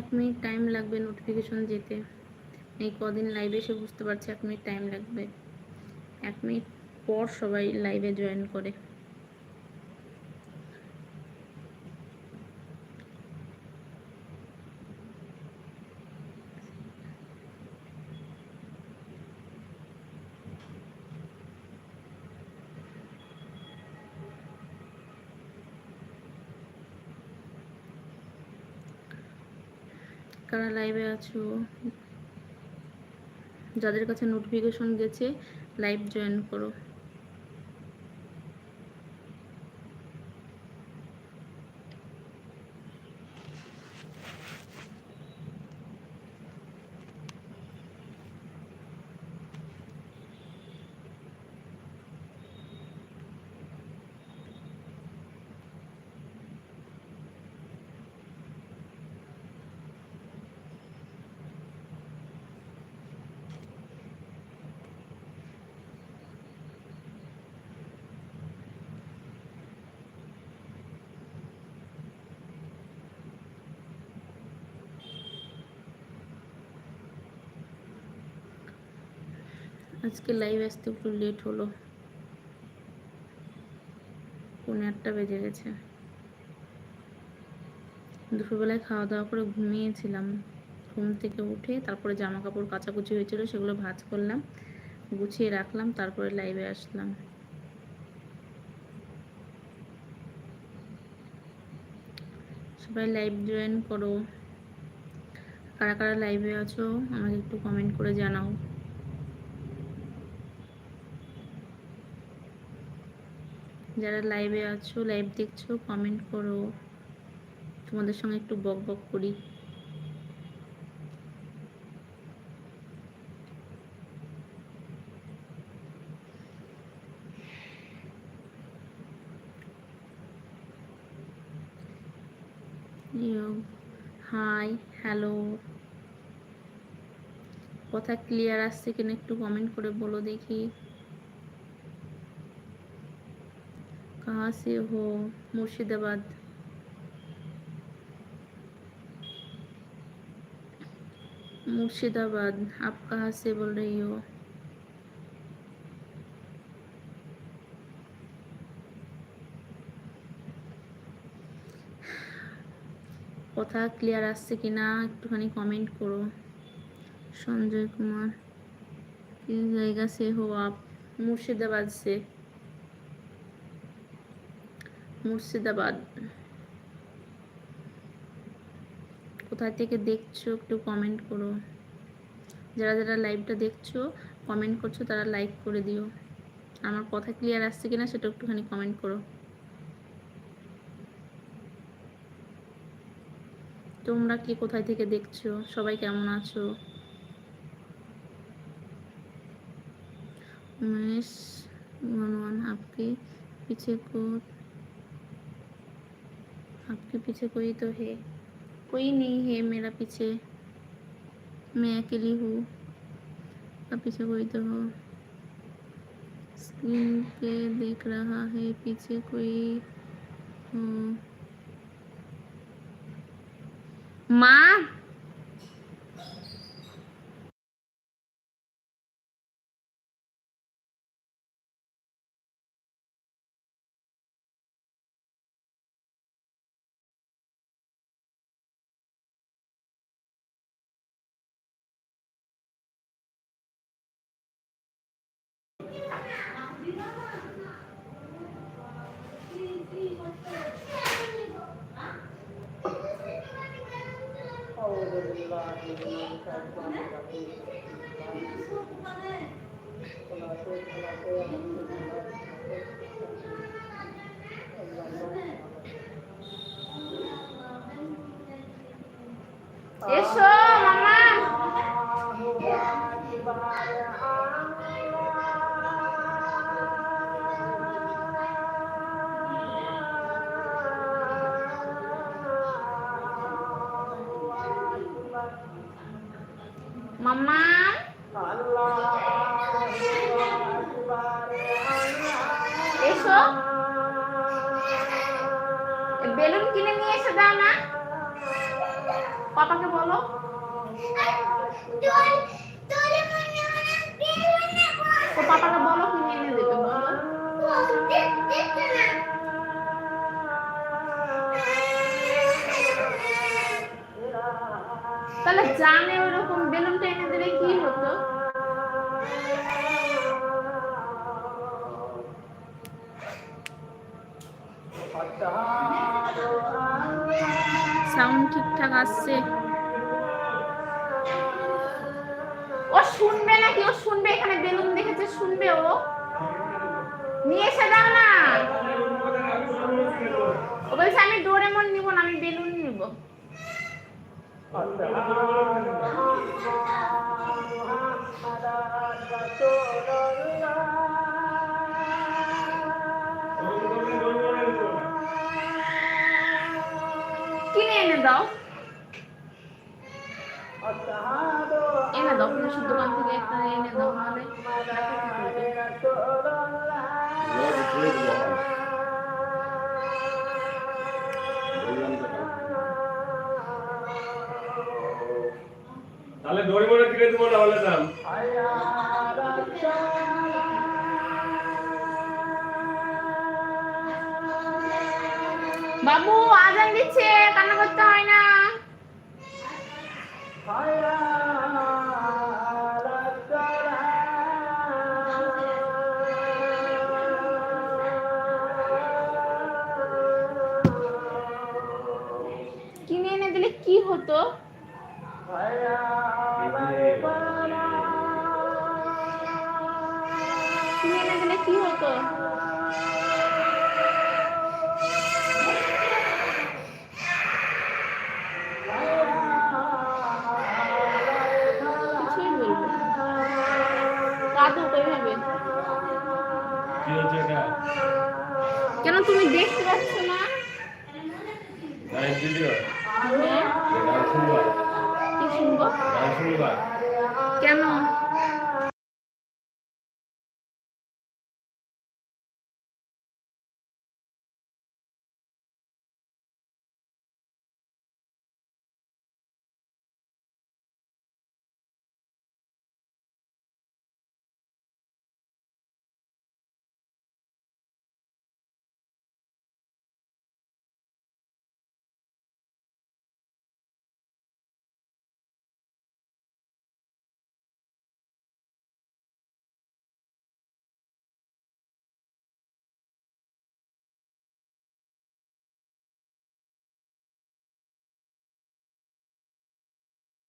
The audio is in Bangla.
এক মিনিট টাইম লাগবে নোটিফিকেশন যেতে। এই কদিন লাইভে এসে বুঝতে পারছি এক মিনিট টাইম লাগবে। এক মিনিট পর সবাই লাইভে জয়েন করে। কারা লাইভে আছো? যাদের কাছে নোটিফিকেশন গেছে লাইভ জয়েন করো। আজকে লাইভ আসতে একটু লেট হলো। পৌনে আটটা বেজে গেছে। দুপুরবেলায় খাওয়া দাওয়া করে ঘুমিয়েছিলাম। ঘুম থেকে উঠে তারপরে জামা কাপড় কাচাকুচি হয়েছিল, সেগুলো ভাজ করলাম, গুছিয়ে রাখলাম, তারপরে লাইভে আসলাম। সবাই লাইভ জয়েন করো। কারা কারা লাইভে আছো, আমাকে একটু কমেন্ট করে জানাও। যারা লাইভে আছো লাইভ দেখছ কমেন্ট করো। তোমাদের সঙ্গে একটু বক বক করি। হাই হ্যালো কথা ক্লিয়ার আসছে কিনা একটু কমেন্ট করে বলো দেখি। कहाँ से हो मुर्शिदाबाद मुर्शिदाबाद आप कहाँ से बोल रही हो কথা ক্লিয়ার আসছে কি না একটুখানি কমেন্ট করো সঞ্জয় কুমার किस जगह से हो आप मुर्शिदाबाद से মুর্শিদাবাদ। কোথায় থেকে দেখছ একটু কমেন্ট করো। যারা যারা লাইভটা দেখছ কমেন্ট করছ তারা লাইক করে দিও। আমার কথা ক্লিয়ার আসছে কিনা সেটা একটুখানি কমেন্ট করো। তোমরা কি কোথায় থেকে দেখছ? সবাই কেমন আছো? উমেশ, মনোয়ান আপকে পিছিয়ে आपके पीछे कोई तो है। कोई नहीं है मेरा पीछे। मैं अकेली हूँ। अब पीछे कोई तो हो। स्क्रीन पे देख रहा है पीछे कोई माँ? এসো মাম্মা? এসো। বেলুন কিনে নিয়ে এসে দাও না। পাপাকে বলো। তো পাপাকে বলো কিনে এনে দেবে তাহলে জানে ওরকম আসছে। ও শুনবে নাকি? ও শুনবে, এখানে বেলুন দেখেছে, শুনবে ও। নিয়ে এসে দাও না। ও বলছে, আমি ডোরেমন নিব না, আমি বেলুন নিব। কিনে এনে দাও এনে থেকে একটা এনে? তাহলে দড়ি মনে কিনে দেবো না হলে দাম বাবু, আজান দিচ্ছে, কান্না করতে হয় না হতো দিলে কি হতো? কেন তুমি দেখতে পাচ্ছ গান শুনব। গান শুনবা। কেন?